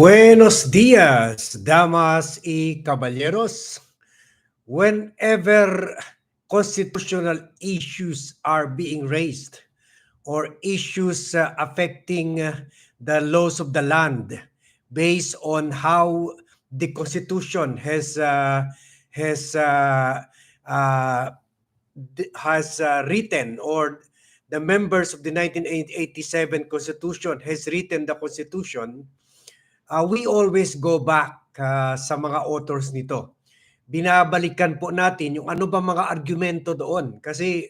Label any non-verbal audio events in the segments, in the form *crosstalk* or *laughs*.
Buenos días, damas y caballeros. Whenever constitutional issues are being raised or issues uh, affecting uh, the laws of the land based on how the constitution has uh, has uh, uh, has uh, written or the members of the 1987 constitution has written the constitution uh, we always go back uh, sa mga authors nito. Binabalikan po natin yung ano ba mga argumento doon. Kasi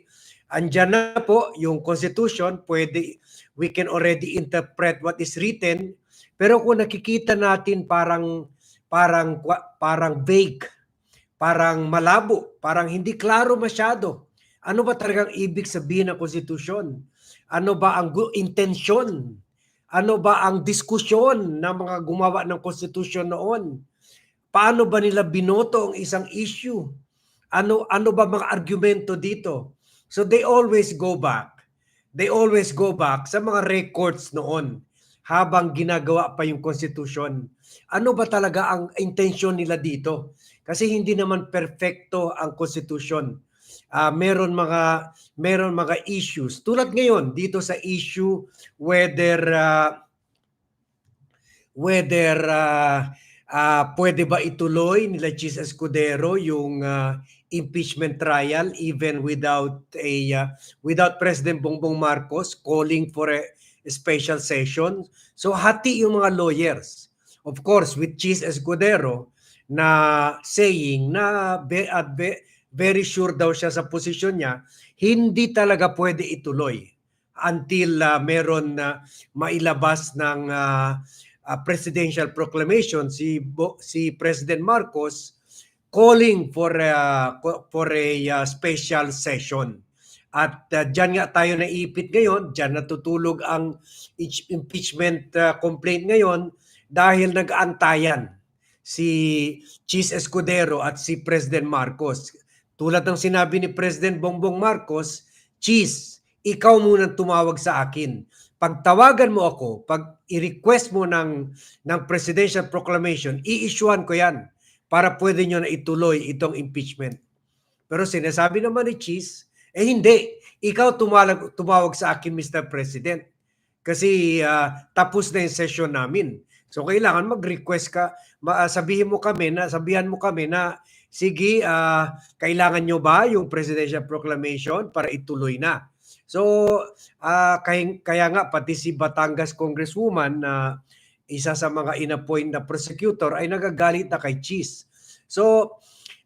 andyan na po yung constitution, pwede, we can already interpret what is written. Pero kung nakikita natin parang, parang, parang vague, parang malabo, parang hindi klaro masyado. Ano ba talagang ibig sabihin ng konstitusyon? Ano ba ang intensyon ano ba ang diskusyon ng mga gumawa ng konstitusyon noon? Paano ba nila binoto ang isang issue? Ano ano ba mga argumento dito? So they always go back. They always go back sa mga records noon habang ginagawa pa yung konstitusyon. Ano ba talaga ang intensyon nila dito? Kasi hindi naman perfecto ang konstitusyon uh, meron mga meron mga issues. Tulad ngayon dito sa issue whether uh, whether uh, uh, pwede ba ituloy nila Chis Escudero yung uh, impeachment trial even without a uh, without President Bongbong Marcos calling for a, special session? So hati yung mga lawyers. Of course with Chis Escudero na saying na be, at be, very sure daw siya sa posisyon niya, hindi talaga pwede ituloy until uh, meron na uh, mailabas ng uh, uh, presidential proclamation si Bo, si President Marcos calling for uh, for a uh, special session. At uh, dyan nga tayo naipit ngayon, dyan natutulog ang impeachment uh, complaint ngayon dahil nag-aantayan si Chis Escudero at si President Marcos tulad ng sinabi ni President Bongbong Marcos, Cheese, ikaw muna tumawag sa akin. Pag tawagan mo ako, pag i-request mo ng, ng presidential proclamation, i-issuean ko yan para pwede nyo na ituloy itong impeachment. Pero sinasabi naman ni Cheese, eh hindi, ikaw tumawag, tumawag sa akin Mr. President kasi uh, tapos na yung session namin. So kailangan mag-request ka, sabihin mo kami na sabihan mo kami na sige, uh, kailangan nyo ba yung presidential proclamation para ituloy na? So, uh, kaya, kaya nga pati si Batangas Congresswoman na uh, isa sa mga inappoint na prosecutor ay nagagalit na kay Cheese. So,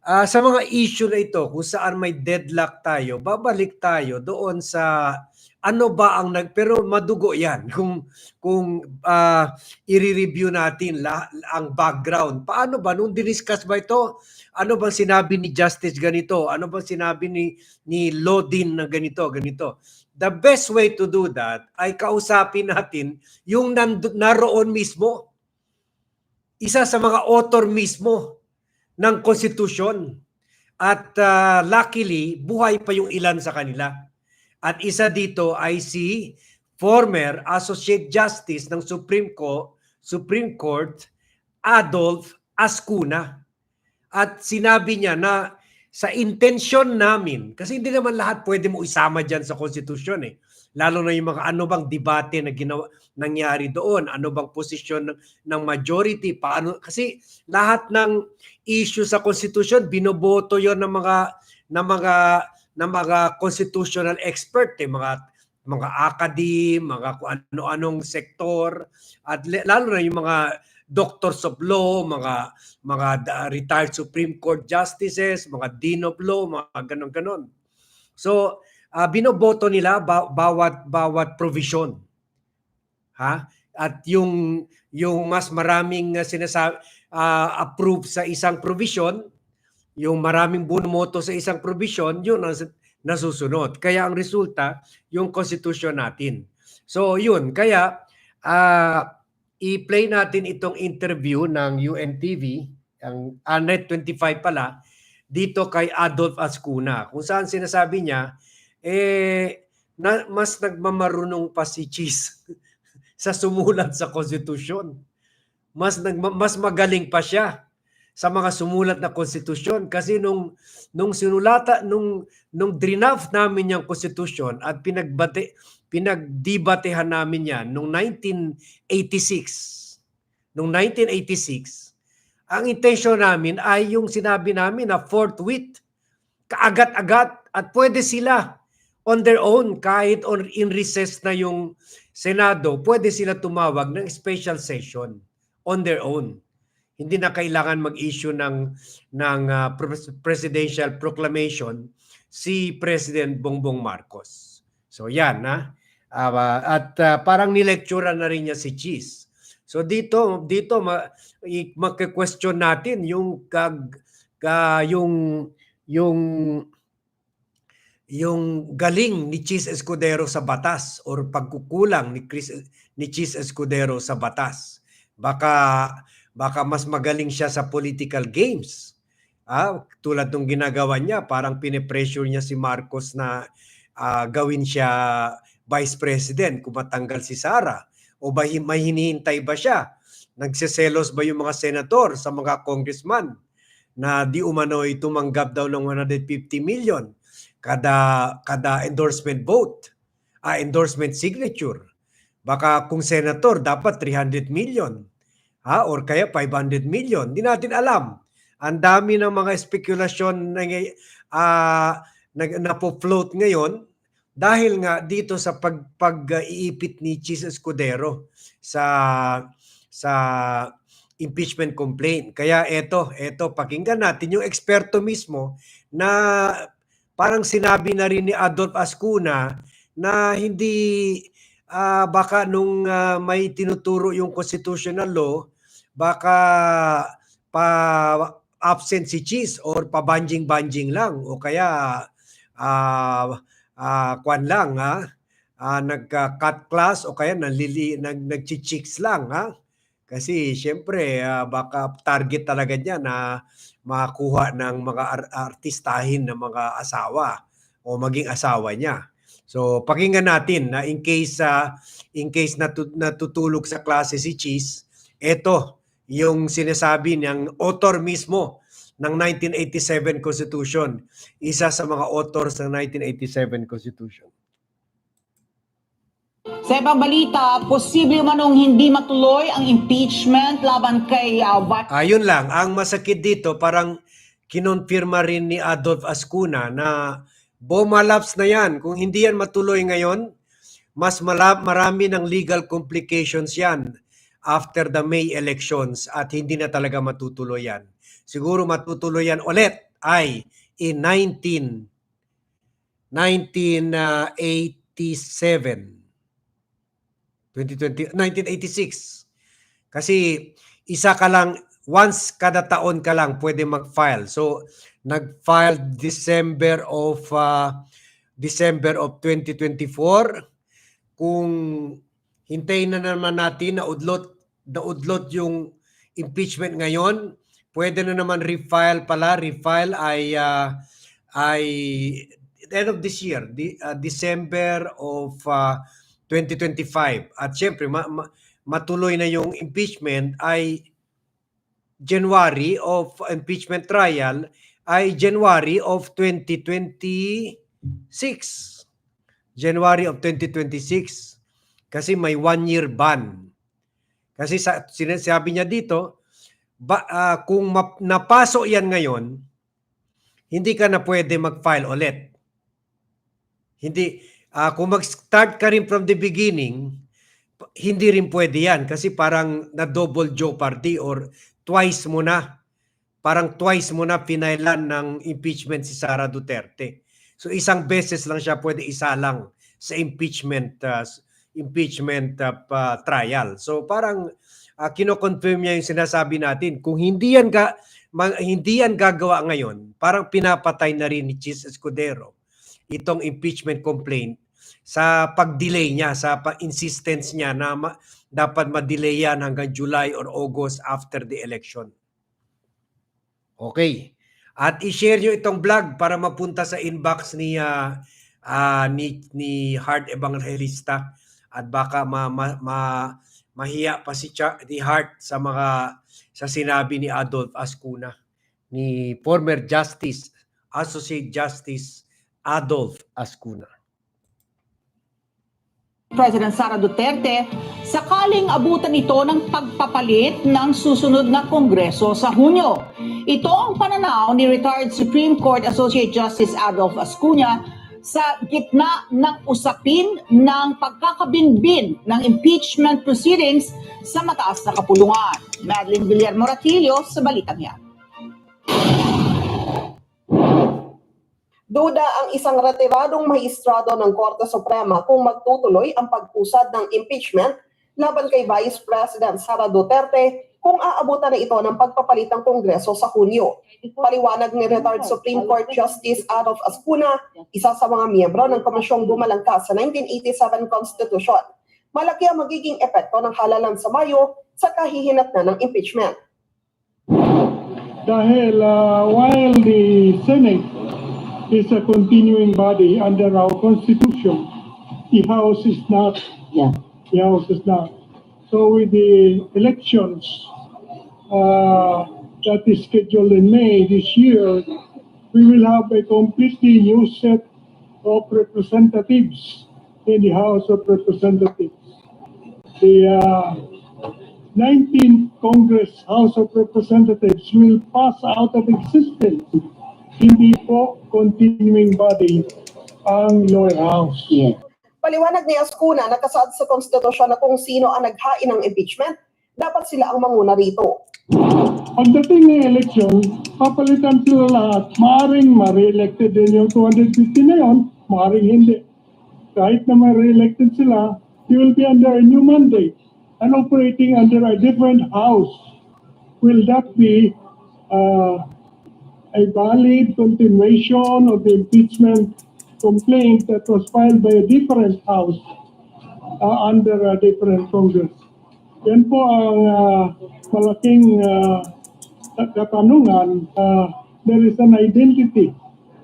uh, sa mga issue na ito, kung saan may deadlock tayo, babalik tayo doon sa ano ba ang nag pero madugo 'yan *laughs* kung kung uh, i-review natin la, ang background. Paano ba nung diniscuss ba ito? Ano bang sinabi ni Justice ganito? Ano bang sinabi ni ni Lodin na ganito, ganito? The best way to do that ay kausapin natin yung nando, naroon mismo. Isa sa mga author mismo ng konstitusyon. At uh, luckily, buhay pa yung ilan sa kanila. At isa dito ay si former Associate Justice ng Supreme Court, Supreme Court Adolf Ascuna. At sinabi niya na sa intensyon namin, kasi hindi naman lahat pwede mo isama dyan sa konstitusyon eh. Lalo na yung mga ano bang debate na ginawa, nangyari doon, ano bang posisyon ng, ng majority, paano, kasi lahat ng issue sa konstitusyon, binoboto yon ng mga ng mga ng mga constitutional expert, eh, mga mga academe, mga ano-anong sektor at lalo na yung mga doctors of law, mga mga retired Supreme Court justices, mga dean of law, mga ganon-ganon. So, uh, binoboto nila ba- bawat bawat provision. Ha? At yung yung mas maraming uh, sinasa uh, approve sa isang provision, yung maraming bumoto sa isang provision, yun ang nasusunod. Kaya ang resulta, yung constitution natin. So yun, kaya uh, i-play natin itong interview ng UNTV, ang uh, Net 25 pala, dito kay Adolf Ascuna, kung saan sinasabi niya, eh, na, mas nagmamarunong pa si Cheese *laughs* sa sumulat sa konstitusyon. mas nag, mas magaling pa siya sa mga sumulat na konstitusyon. Kasi nung nung sinulata nung nung draft namin yung konstitusyon at pinagbate pinagdebatehan namin yan nung 1986 nung 1986 ang intensyon namin ay yung sinabi namin na forthwith kaagat-agat at pwede sila on their own kahit on in recess na yung Senado pwede sila tumawag ng special session on their own hindi na kailangan mag-issue ng ng uh, presidential proclamation si President Bongbong Marcos. So yan na. Uh, at uh, parang nilectura na rin niya si Cheese. So dito dito ma, magke-question natin yung kag ka, yung yung yung galing ni Cheese Escudero sa batas or pagkukulang ni Chris ni Cheese Escudero sa batas. Baka baka mas magaling siya sa political games. Ah, tulad ng ginagawa niya, parang pinipressure niya si Marcos na uh, gawin siya vice president kung matanggal si Sara. O ba may hinihintay ba siya? Nagseselos ba yung mga senator sa mga congressman na di umano'y tumanggap daw ng 150 million kada kada endorsement vote, ah, endorsement signature. Baka kung senator dapat 300 million ha, or kaya 500 million. Hindi natin alam. Ang dami ng mga spekulasyon na, uh, na, na float ngayon dahil nga dito sa pag, pag-iipit ni Chis Escudero sa sa impeachment complaint. Kaya eto, eto pakinggan natin yung eksperto mismo na parang sinabi na rin ni Adolf Ascuna na hindi uh, baka nung uh, may tinuturo yung constitutional law baka pa absent si Cheese or pabanjing-banjing lang o kaya uh, uh, kwan lang ha uh, nagka-cut class o kaya nalili nag nagchi-chicks lang ha kasi siyempre uh, baka target talaga niya na makuha ng mga ar- artistahin ng mga asawa o maging asawa niya. So pakinggan natin na in case uh, in case natu- natutulog sa klase si Cheese, eto yung sinasabi ng author mismo ng 1987 Constitution. Isa sa mga authors ng 1987 Constitution. Sa ibang balita, posible manong hindi matuloy ang impeachment laban kay uh, Ayun lang, ang masakit dito parang kinonfirma rin ni Adolf Ascuna na bomalaps na yan. Kung hindi yan matuloy ngayon, mas malap, marami ng legal complications yan after the May elections at hindi na talaga matutuloy yan. Siguro matutuloy yan ulit ay in 19 1987 2020 1986 kasi isa ka lang once kada taon ka lang pwede mag-file. So nag-file December of uh, December of 2024 kung hintayin na naman natin na udlot naudlot yung impeachment ngayon, pwede na naman refile pala. Refile ay uh, ay end of this year, di, uh, December of uh, 2025. At syempre, ma, ma, matuloy na yung impeachment ay January of impeachment trial ay January of 2026. January of 2026. Kasi may one year ban kasi sa, sinasabi niya dito, ba, uh, kung map, napaso yan ngayon, hindi ka na pwede mag-file ulit. Hindi, uh, kung mag-start ka rin from the beginning, hindi rin pwede yan kasi parang na double jeopardy or twice mo na parang twice mo na pinailan ng impeachment si Sara Duterte. So isang beses lang siya pwede isa lang sa impeachment uh, impeachment uh, trial. So parang uh, kino-confirm niya yung sinasabi natin. Kung hindi yan ga, ma, hindi yan gagawa ngayon, parang pinapatay na rin ni Chis Escudero itong impeachment complaint sa pag-delay niya, sa insistence niya na ma, dapat ma-delay yan hanggang July or August after the election. Okay. At i-share niyo itong vlog para mapunta sa inbox ni uh, uh, ni ni Hard Evangelista at baka ma, ma, ma mahiya pa si Cha- ni Hart sa mga sa sinabi ni Adolf Ascuna ni former Justice Associate Justice Adolf Ascuna. President Sara Duterte sakaling abutan ito ng pagpapalit ng susunod na Kongreso sa Hunyo. Ito ang pananaw ni retired Supreme Court Associate Justice Adolf Ascuna sa gitna ng usapin ng pagkakabinbin ng impeachment proceedings sa mataas na kapulungan. Madeline Villar Moratillo sa Balitang yan. Duda ang isang retiradong maestrado ng Korte Suprema kung magtutuloy ang pag-usad ng impeachment laban kay Vice President Sara Duterte kung aabutan na ito ng pagpapalit ng Kongreso sa Hunyo. Paliwanag ni retired Supreme Court Justice Adolf Ascuna, isa sa mga miyembro ng komisyong bumalangkas sa 1987 Constitution. Malaki ang magiging epekto ng halalan sa Mayo sa kahihinat na ng impeachment. dahil uh, while the Senate is a continuing body under our Constitution, the House is not. Yeah. The House is not. So with the elections uh, that is scheduled in May this year, we will have a completely new set of representatives in the House of Representatives. The uh, 19th Congress House of Representatives will pass out of existence. Hindi po continuing body ang lower house. Paliwanag ni Ascuna na kasaad sa konstitusyon na kung sino ang naghain ng impeachment, dapat sila ang manguna rito. Pagdating ng election, papalitan sila lahat. Maaring ma-re-elected din yung 250 na yun, maaring hindi. Kahit na ma-re-elected sila, they will be under a new mandate and operating under a different house. Will that be uh, a valid continuation of the impeachment complaint that was filed by a different house uh, under a different Congress? Yan po ang uh, malaking uh, katanungan. Uh, there is an identity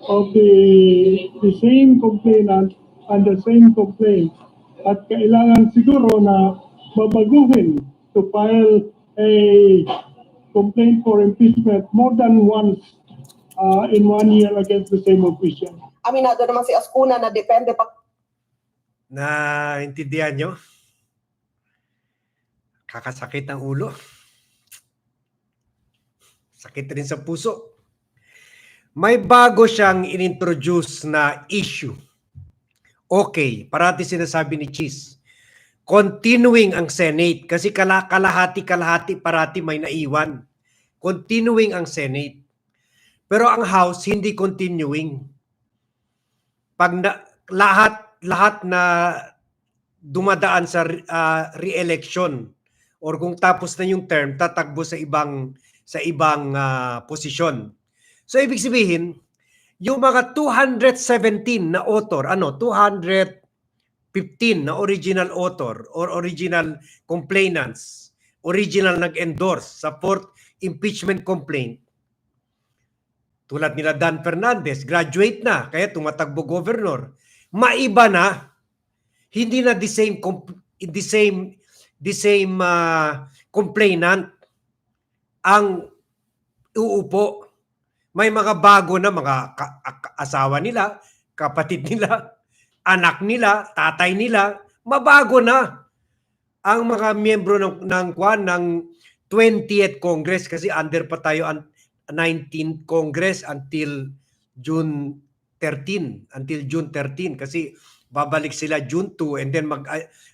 of the, the same complainant and the same complaint. At kailangan siguro na babaguhin to file a complaint for impeachment more than once uh, in one year against the same official. Aminado naman si Ascuna na depende pa Na intindihan nyo? Kakasakit ng ulo. Sakit rin sa puso. May bago siyang inintroduce na issue. Okay, parati sinasabi ni Cheese. Continuing ang Senate kasi kala kalahati-kalahati parati may naiwan. Continuing ang Senate. Pero ang House hindi continuing. Pag na, lahat lahat na dumadaan sa uh, re-election or kung tapos na yung term tatakbo sa ibang sa ibang uh, posisyon. So ibig sabihin, yung mga 217 na author, ano, 215 na original author or original complainants, original nag-endorse sa fourth impeachment complaint, tulad nila Dan Fernandez, graduate na, kaya tumatakbo governor. Maiba na, hindi na the same the same the same uh, complainant ang uupo. May mga bago na mga asawa nila, kapatid nila, anak nila, tatay nila, mabago na ang mga miyembro ng ng ng 20th Congress kasi under pa tayo ang 19th Congress until June 13 until June 13 kasi babalik sila June 2 and then mag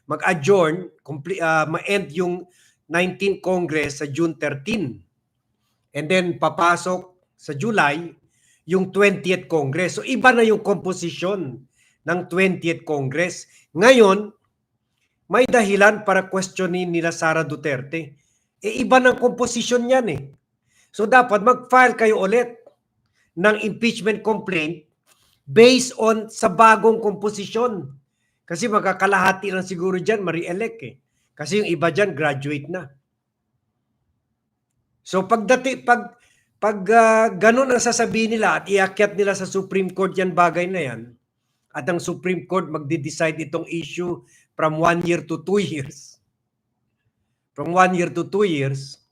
mag-adjourn complete uh, ma-end yung 19th Congress sa June 13 and then papasok sa July yung 20th Congress. So iba na yung composition ng 20th Congress. Ngayon, may dahilan para questionin nila Sara Duterte. Eh iba ng composition niyan eh. So dapat mag-file kayo ulit ng impeachment complaint based on sa bagong komposisyon. Kasi magkakalahati lang siguro dyan, ma-re-elect eh. Kasi yung iba dyan, graduate na. So pagdati, pag, pag uh, ganun ang sasabihin nila at iakyat nila sa Supreme Court yan bagay na yan, at ang Supreme Court magde-decide itong issue from one year to two years, from one year to two years,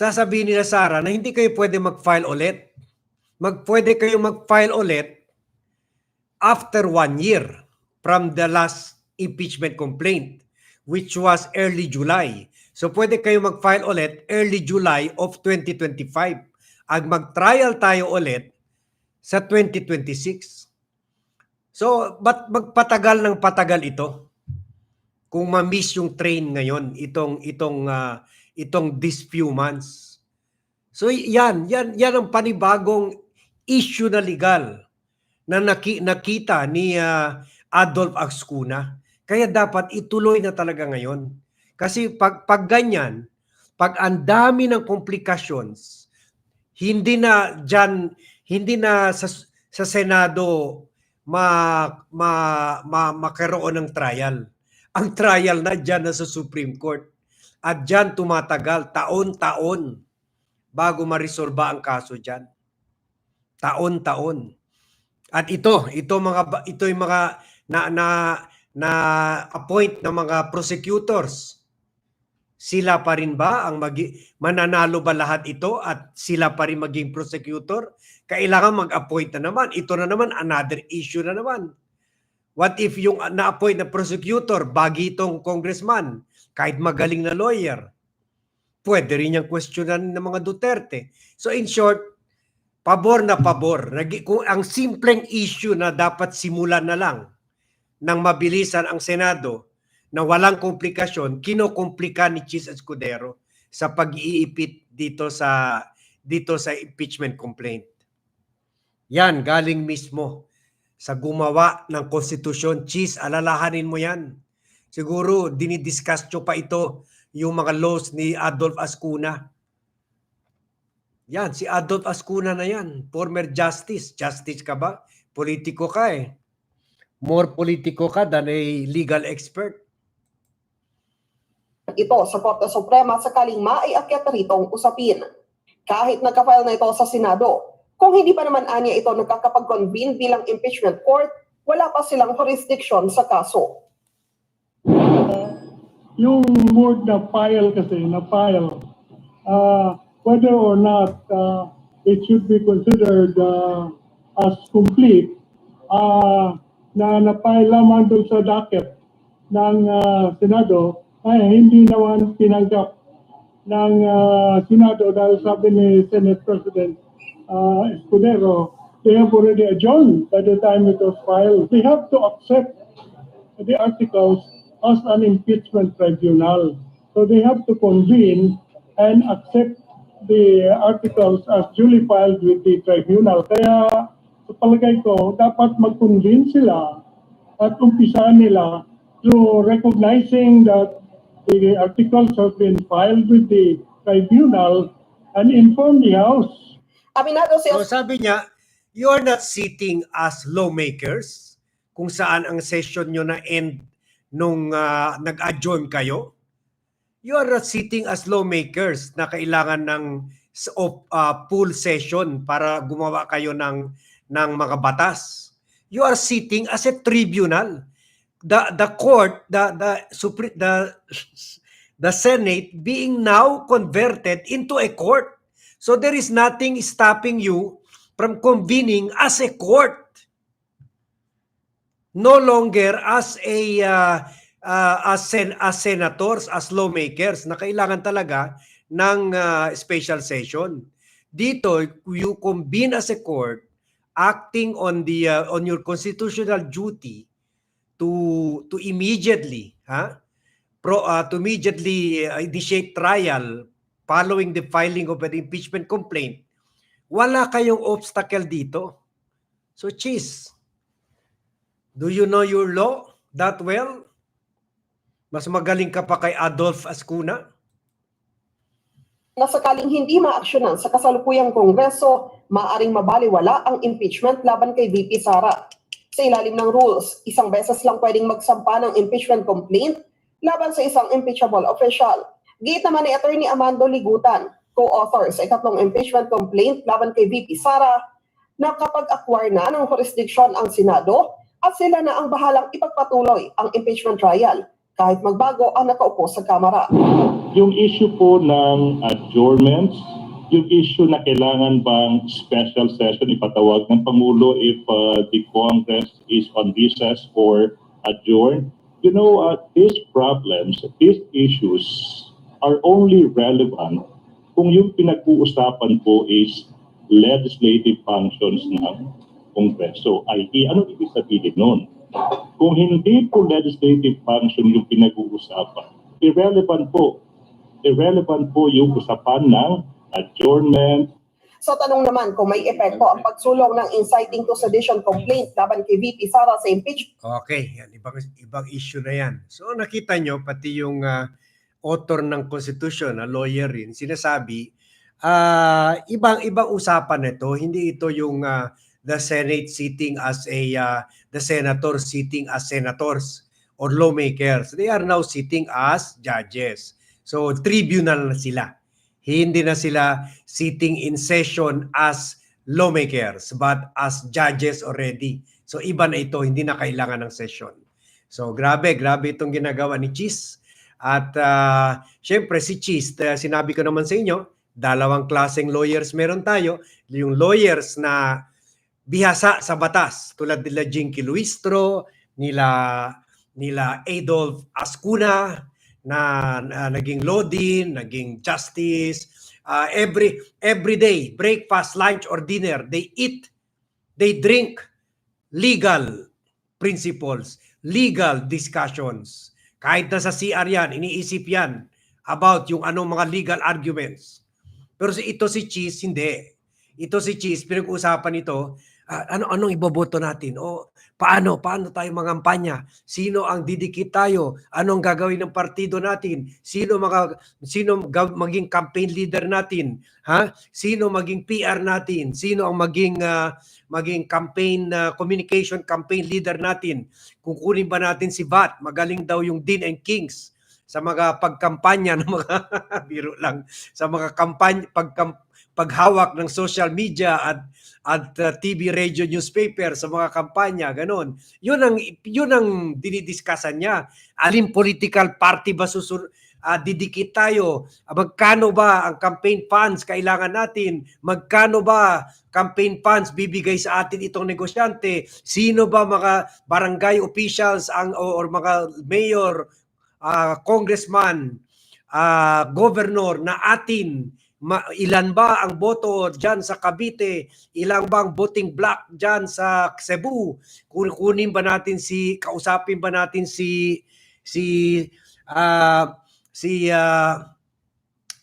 sasabihin nila Sara na hindi kayo pwede mag-file ulit. Mag, pwede kayo mag-file ulit after one year from the last impeachment complaint, which was early July. So pwede kayo mag-file ulit early July of 2025. Ag mag-trial tayo ulit sa 2026. So, ba't magpatagal ng patagal ito? Kung ma-miss yung train ngayon, itong itong ah, itong this few months. So yan, yan yan ang panibagong issue na legal na naki, nakita ni ah, Adolf Axcuna. Kaya dapat ituloy na talaga ngayon. Kasi pag pag ganyan, pag ang dami ng complications, hindi na diyan hindi na sa sa Senado ma, ma, ma makaroon ng trial. Ang trial na diyan na sa Supreme Court. At diyan tumatagal taon-taon bago marisolba ang kaso diyan. Taon-taon. At ito, ito mga ito yung mga na na na appoint ng mga prosecutors. Sila pa rin ba ang magi, mananalo ba lahat ito at sila pa rin maging prosecutor? Kailangan mag-appoint na naman. Ito na naman another issue na naman. What if yung na-appoint na prosecutor, bagi itong congressman, kahit magaling na lawyer, pwede rin niyang questionan ng mga Duterte. So in short, pabor na pabor. Kung ang simpleng issue na dapat simulan na lang ng mabilisan ang Senado na walang komplikasyon, kinokomplika ni Chis Escudero sa pag-iipit dito sa dito sa impeachment complaint. Yan, galing mismo sa gumawa ng konstitusyon. Chis, alalahanin mo yan. Siguro dinidiscuss nyo pa ito yung mga laws ni Adolf Ascuna. Yan, si Adolf Ascuna na yan. Former justice. Justice ka ba? Politiko ka eh. More politiko ka than a legal expert. ito sa Korte Suprema sakaling maiakyat na ritong usapin. Kahit nagka-file na ito sa Senado, kung hindi pa naman anya ito nagkakapag-convene bilang impeachment court, wala pa silang jurisdiction sa kaso. Yung word na file kasi, na file, uh, whether or not uh, it should be considered uh, as complete, uh, na na-file lamang doon sa docket ng uh, Senado, ay hindi naman tinanggap ng uh, Senado dahil sabi ni Senate President uh, Escudero, they have already adjourned by the time it was filed. They have to accept the articles as an impeachment tribunal. So they have to convene and accept the articles as duly filed with the tribunal. Kaya sa palagay ko, dapat mag-convene sila at umpisahan nila through recognizing that the articles have been filed with the tribunal and inform the House Aminado si So sabi niya, you are not sitting as lawmakers kung saan ang session nyo na end nung ah, nag-adjourn kayo. You are sitting as lawmakers na kailangan ng of, ah, full session para gumawa kayo ng, ng mga batas. You are sitting as a tribunal. The the court, the the Supre- the the Senate being now converted into a court. So there is nothing stopping you from convening as a court. No longer as a uh, uh, as, sen- as senators, as lawmakers na kailangan talaga ng uh, special session. Dito, you convene as a court acting on the uh, on your constitutional duty to to immediately ha pro uh, to immediately uh, initiate trial following the filing of an impeachment complaint, wala kayong obstacle dito. So, Cheese, do you know your law that well? Mas magaling ka pa kay Adolf Ascuna? na sakaling hindi maaksyonan sa kasalukuyang kongreso, maaring mabaliwala ang impeachment laban kay VP Sara. Sa ilalim ng rules, isang beses lang pwedeng magsampa ng impeachment complaint laban sa isang impeachable official. Gate naman ni Attorney Amando Ligutan, co-author sa ikatlong impeachment complaint laban kay VP Sara, na kapag acquire na ng jurisdiction ang Senado at sila na ang bahalang ipagpatuloy ang impeachment trial kahit magbago ang nakaupo sa Kamara. Yung issue po ng adjournments, yung issue na kailangan bang special session ipatawag ng Pangulo if uh, the Congress is on recess or adjourned. You know, uh, these problems, these issues are only relevant kung yung pinag-uusapan po is legislative functions ng Kongreso. I.e., ano ibig sabihin nun? Kung hindi po legislative function yung pinag-uusapan, irrelevant po. Irrelevant po yung usapan ng adjournment, Sa tanong naman kung may epekto ang pagsulong ng inciting to sedition complaint laban kay VP Sara sa impeachment Okay, yan, ibang, ibang issue na yan. So nakita nyo, pati yung ah, author ng Constitution, na lawyer rin, sinasabi, ah, ibang ibang usapan nito, hindi ito yung ah, the Senate sitting as a, ah, the senator sitting as senators or lawmakers. They are now sitting as judges. So tribunal na sila. Hindi na sila sitting in session as lawmakers but as judges already. So iba na ito, hindi na kailangan ng session. So grabe, grabe itong ginagawa ni Cheese. At uh, syempre si Cheese, uh, sinabi ko naman sa inyo, dalawang klaseng lawyers meron tayo. Yung lawyers na bihasa sa batas tulad nila Jinky Luistro, nila nila Adolf Ascuna na, na naging dean, naging justice, uh, every every day, breakfast, lunch or dinner, they eat, they drink legal principles, legal discussions. Kahit na sa CR yan, iniisip yan about yung anong mga legal arguments. Pero si ito si Cheese, hindi. Ito si Cheese, pinag-usapan ito, ah, ano anong iboboto natin? O paano paano tayo mangampanya? Sino ang didikit tayo? Anong gagawin ng partido natin? Sino mga sino maging campaign leader natin? Ha? Sino maging PR natin? Sino ang maging ah, maging campaign ah, communication campaign leader natin? Kukunin ba natin si VAT? Magaling daw yung Dean and Kings sa mga pagkampanya *laughs* ng mga biro lang sa mga kampanya pagkam, paghawak ng social media at at uh, TV, radio, newspaper sa mga kampanya, ganon. Yun ang yun ang dinidiskusan niya. Alin political party ba susun ah, didikit tayo? Ah, magkano ba ang campaign funds kailangan natin? Magkano ba campaign funds bibigay sa atin itong negosyante? Sino ba mga barangay officials ang o or mga mayor, ah, congressman, ah, governor na atin ma, ilan ba ang boto diyan sa Cavite? Ilang bang voting block diyan sa Cebu? Kun- Kunin ba natin si kausapin ba natin si si ah, si ah,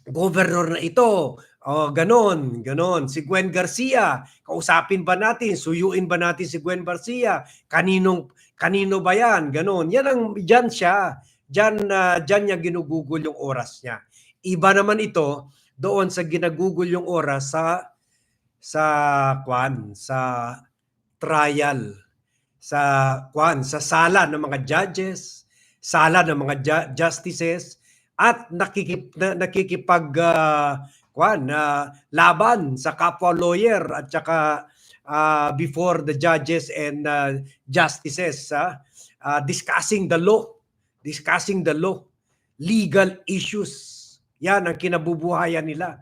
governor na ito? O ganon, ganon. Si Gwen Garcia, kausapin ba natin? Suyuin ba natin si Gwen Garcia? Kaninong kanino ba 'yan? Ganon. Yan ang diyan siya. Diyan na diyan niya ginugugol yung oras niya. Iba naman ito doon sa ginagugol yung oras sa sa kwan sa trial sa kwan sa sala ng mga judges sala ng mga ju- justices at nakikip, na, nakikipag ah, kwan na laban sa kapwa lawyer at saka ah, before the judges and ah, justices ah, ah, discussing the law discussing the law legal issues yan ang kinabubuhayan nila.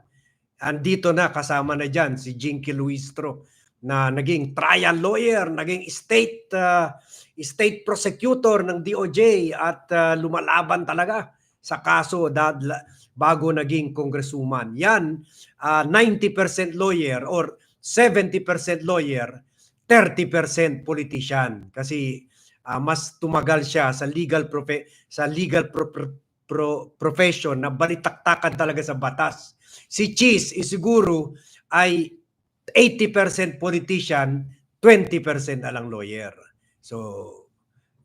Andito na kasama na diyan si Jinky Luistro na naging trial lawyer, naging state uh, state prosecutor ng DOJ at uh, lumalaban talaga sa kaso dad, bago naging congresswoman. Yan uh, 90% lawyer or 70% lawyer, 30% politician kasi uh, mas tumagal siya sa legal profe- sa legal pro- pro- pro- profession na balitaktakan talaga sa batas. Si Cheese is siguro ay 80% politician, 20% na lang lawyer. So,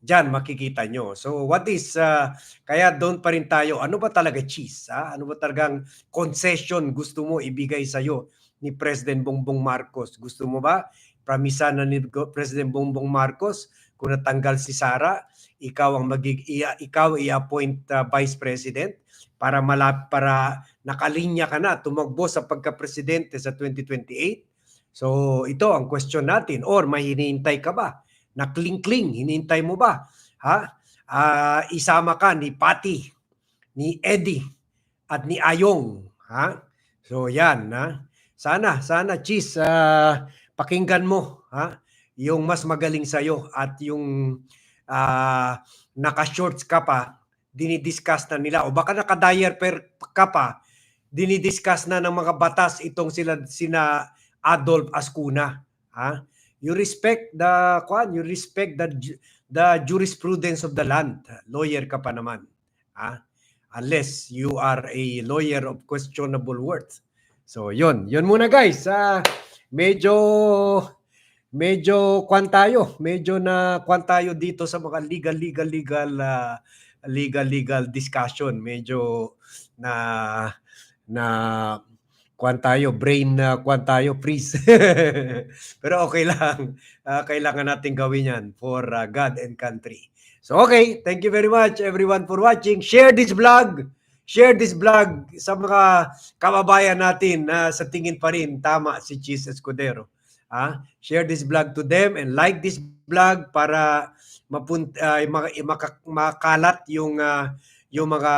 Diyan makikita nyo. So what is, uh, kaya doon pa rin tayo, ano ba talaga cheese? Ha? Ano ba talagang concession gusto mo ibigay sa'yo ni President Bongbong Marcos? Gusto mo ba? Pramisa na ni President Bongbong Marcos, kung natanggal si Sara, ikaw ang magig ikaw i-appoint uh, vice president para malap para nakalinya ka na tumakbo sa pagka-presidente sa 2028. So ito ang question natin or may hinihintay ka ba? Na kling-kling, hinihintay mo ba? Ha? ah, isama ka ni Patty, ni Eddie, at ni Ayong. Ha? So yan. Ha? Sana, sana, Cheese, ah, pakinggan mo ha? Yung mas magaling sa'yo at yung ah, naka-shorts ka pa, dinidiscuss na nila. O baka naka-diaper ka pa, dinidiscuss na ng mga batas itong sila sina Adolf Ascuna. Ha? You respect the kwan, you respect the the jurisprudence of the land. Lawyer ka pa naman. Ha? Unless you are a lawyer of questionable worth. So, yun. Yun muna guys. Ah, medyo medyo kwan tayo. Medyo na kwan tayo dito sa mga legal legal legal ah, legal legal discussion. Medyo na na kwan tayo, brain na kwan tayo, freeze. *laughs* Pero okay lang. Ah, kailangan natin gawin yan for ah, God and country. So okay, thank you very much everyone for watching. Share this vlog. Share this vlog sa mga kababayan natin na sa tingin pa rin tama si Cheese Escudero. Ah, share this vlog to them and like this vlog para mapunt ah, maka- maka- makalat yung ah, yung mga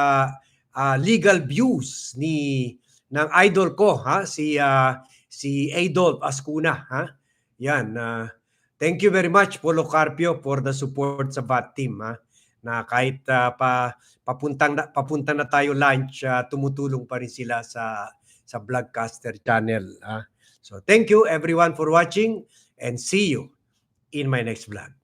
ah, legal views ni ng idol ko ha si ah, si Adolf Ascuna ha. Yan ah, thank you very much Polo Carpio for the support sa BAT team ha na kahit ah, pa papuntang na, papunta na tayo lunch ah, tumutulong pa rin sila sa sa Vlogcaster channel ha. So thank you everyone for watching and see you in my next vlog.